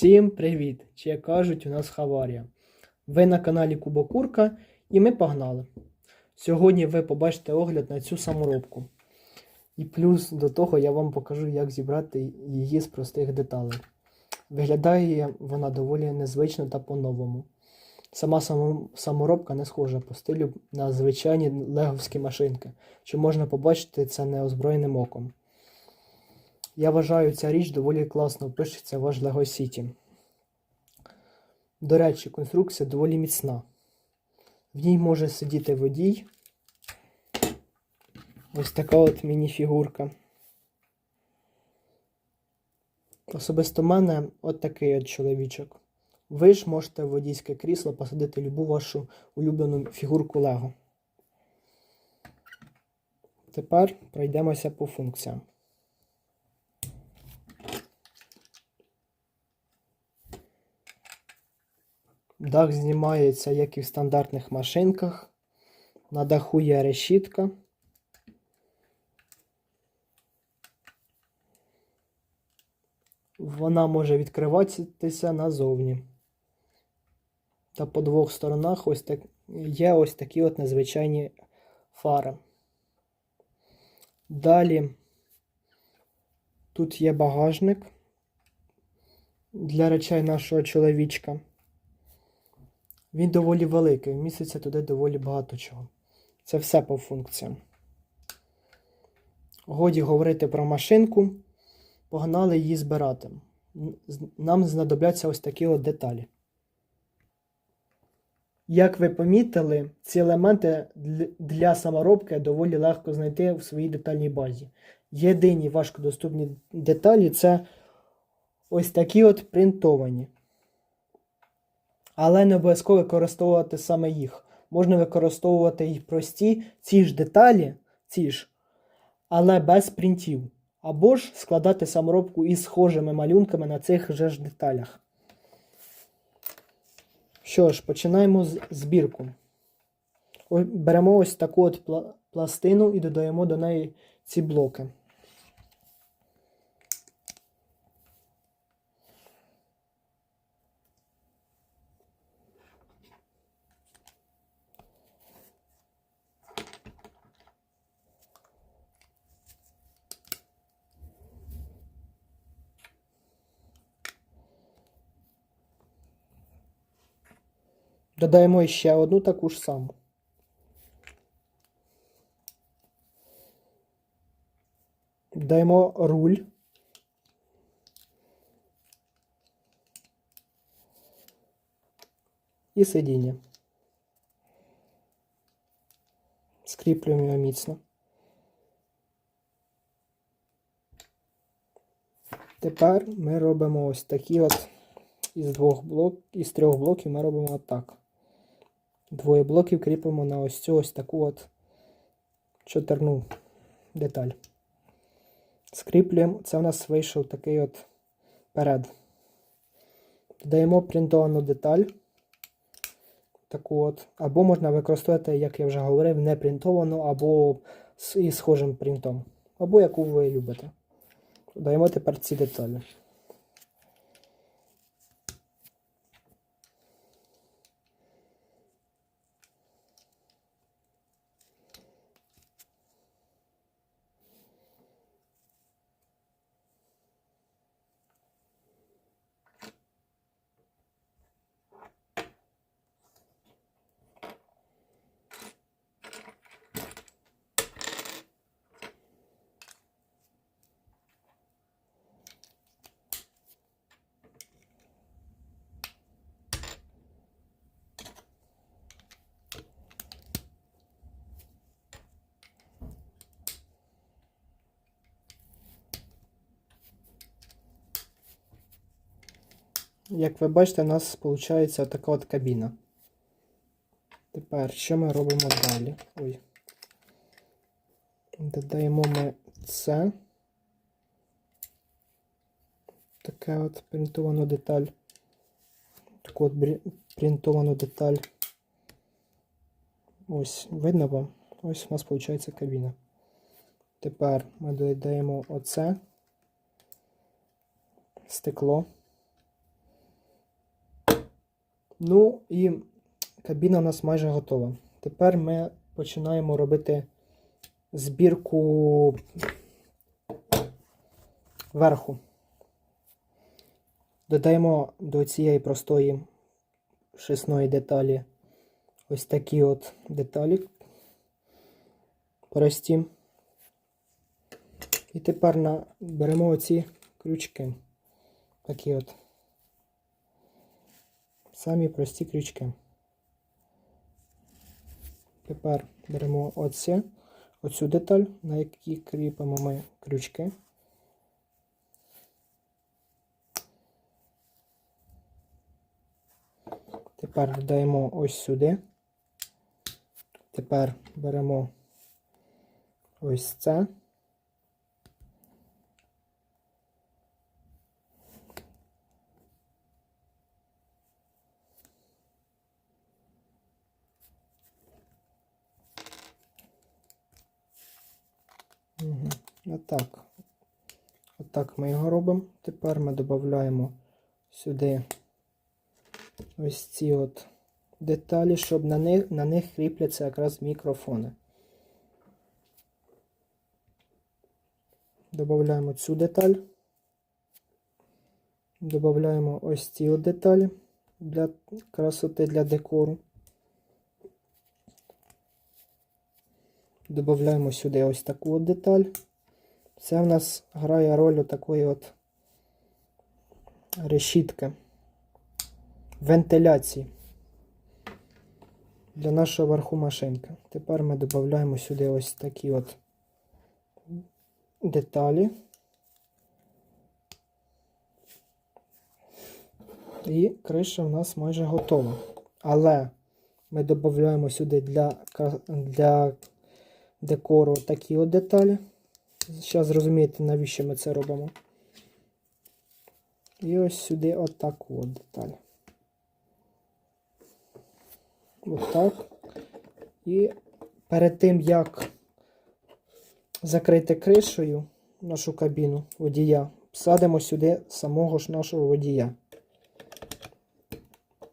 Всім привіт! Чи як кажуть, у нас хаварія. Ви на каналі Кубокурка і ми погнали. Сьогодні ви побачите огляд на цю саморобку. І плюс до того я вам покажу, як зібрати її з простих деталей. Виглядає вона доволі незвично та по-новому. Сама саморобка не схожа по стилю на звичайні леговські машинки, що можна побачити це неозброєним оком. Я вважаю, ця річ доволі класно впишеться в ваш Lego City. До речі, конструкція доволі міцна. В ній може сидіти водій. Ось така от міні-фігурка. Особисто в мене от такий от чоловічок. Ви ж можете в водійське крісло посадити любу вашу улюблену фігурку Лего. Тепер пройдемося по функціям. Дах знімається, як і в стандартних машинках. На даху є решітка. Вона може відкриватися назовні. Та по двох сторонах ось так, є ось такі от незвичайні фари. Далі тут є багажник для речей нашого чоловічка. Він доволі великий, міститься туди доволі багато чого. Це все по функціям. Годі говорити про машинку, погнали її збирати. Нам знадобляться ось такі от деталі. Як ви помітили, ці елементи для- саморобки доволі легко знайти в своїй детальній базі. Єдині важкодоступні деталі це ось такі от принтовані. Але не обов'язково використовувати саме їх. Можна використовувати і прості ці ж деталі, ці ж, але без принтів. Або ж складати саморобку із схожими малюнками на цих же ж деталях. Що ж, починаємо з збірку. Беремо ось таку от пластину і додаємо до неї ці блоки. Додаємо ще одну таку ж саму. Додаємо руль. І сидіння. Скріплюємо його міцно. Тепер ми робимо ось такі от із двох блок, із трьох блоків ми робимо отак. Двоє блоків кріпимо на ось цю ось таку от чотирну деталь. Скріплюємо, це у нас вийшов такий от перед. Додаємо принтовану деталь. Таку от. Або можна використовувати, як я вже говорив, не принтовану, або з схожим принтом. Або яку ви любите. Додаємо тепер ці деталі. Як ви бачите, у нас виходить така от кабіна. Тепер, що ми робимо далі? Ой. Додаємо ми це. Таке от принтовану деталь. Таку от принтовану деталь. Ось, видно вам? Ось у нас виходить кабіна. Тепер ми додаємо оце стекло. Ну і кабіна у нас майже готова. Тепер ми починаємо робити збірку верху. Додаємо до цієї простої шисної деталі ось такі от деталі прості. І тепер на, беремо оці крючки. Такі от. Самі прості крючки. Тепер беремо оце, оцю деталь, на якій кріпимо ми крючки. Тепер додаємо ось сюди. Тепер беремо ось це. Отак. Отак ми його робимо. Тепер ми додаємо сюди ось ці от деталі, щоб на них, на них кріпляться якраз мікрофони. Додаємо цю деталь. Додаємо ось ці от деталі для красоти, для декору. Додаємо сюди ось таку от деталь. Це в нас грає роль такої от решітки вентиляції для нашого верху машинки. Тепер ми додаємо сюди ось такі от деталі. І криша в нас майже готова. Але ми додаємо сюди для, для декору такі от деталі. Зараз зрозумієте, навіщо ми це робимо. І ось сюди отаку от деталь. Отак. І перед тим, як закрити кришею нашу кабіну водія, садимо сюди самого ж нашого водія.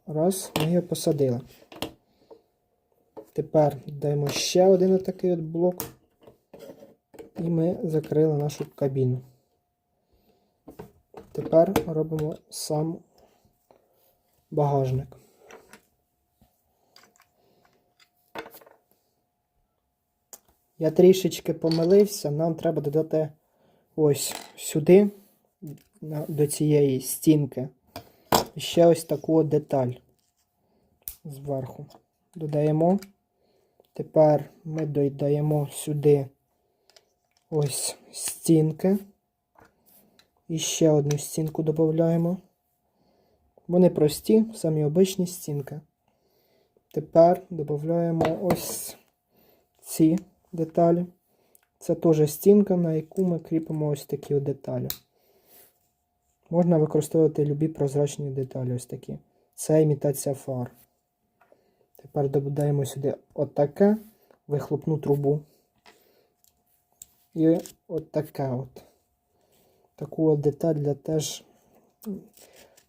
Раз, ми його посадили. Тепер даємо ще один отакий от блок. І ми закрили нашу кабіну. Тепер робимо сам багажник. Я трішечки помилився, нам треба додати ось сюди, до цієї стінки, ще ось таку деталь зверху. Додаємо. Тепер ми додаємо сюди ось стінки. І ще одну стінку додаємо. Вони прості, самі обичні стінки. Тепер додаємо ось ці деталі. Це теж стінка, на яку ми кріпимо ось такі деталі. Можна використовувати любі прозрачні деталі, ось такі. Це імітація фар. Тепер додаємо сюди отаке вихлопну трубу. І от таке от. Таку от деталь для теж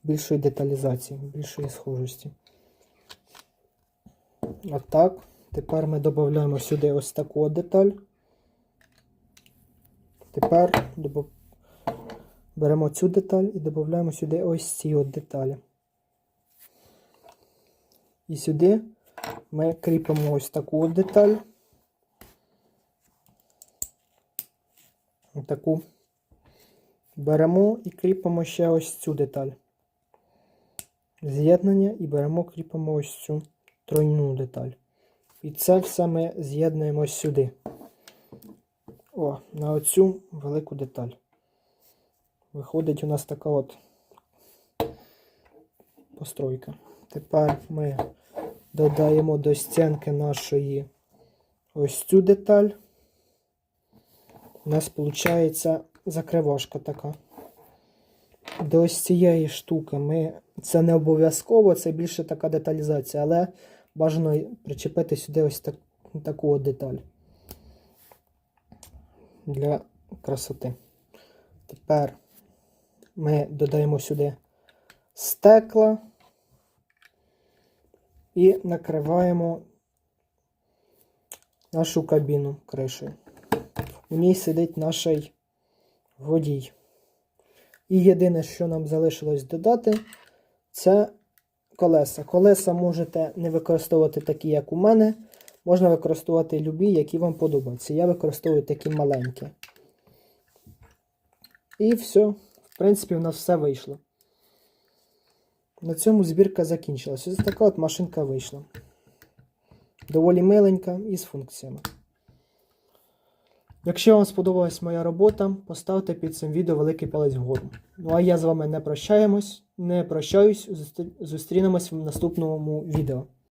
більшої деталізації, більшої схожості. Отак. Тепер ми додаємо сюди ось таку от деталь. Тепер беремо цю деталь і додаємо сюди ось ці от деталі. І сюди ми кріпимо ось таку от деталь. Таку. Беремо і кріпимо ще ось цю деталь. З'єднання і беремо, кріпимо ось цю тройну деталь. І це все ми з'єднуємо сюди. О, на оцю велику деталь. Виходить у нас така от постройка. Тепер ми додаємо до стінки нашої ось цю деталь. У нас виходить закривашка така. До ось цієї штуки ми. Це не обов'язково, це більше така деталізація, але бажано причепити сюди ось так, таку деталь для красоти. Тепер ми додаємо сюди стекла. і накриваємо нашу кабіну кришею. У ній сидить наш водій. І єдине, що нам залишилось додати, це колеса. Колеса можете не використовувати такі, як у мене. Можна використовувати любі, які вам подобаються. Я використовую такі маленькі. І все. В принципі, у нас все вийшло. На цьому збірка закінчилась. Ось така от машинка вийшла. Доволі миленька і з функціями. Якщо вам сподобалась моя робота, поставте під цим відео великий палець вгору. Ну а я з вами не прощаємось, не прощаюсь, зустрінемось в наступному відео.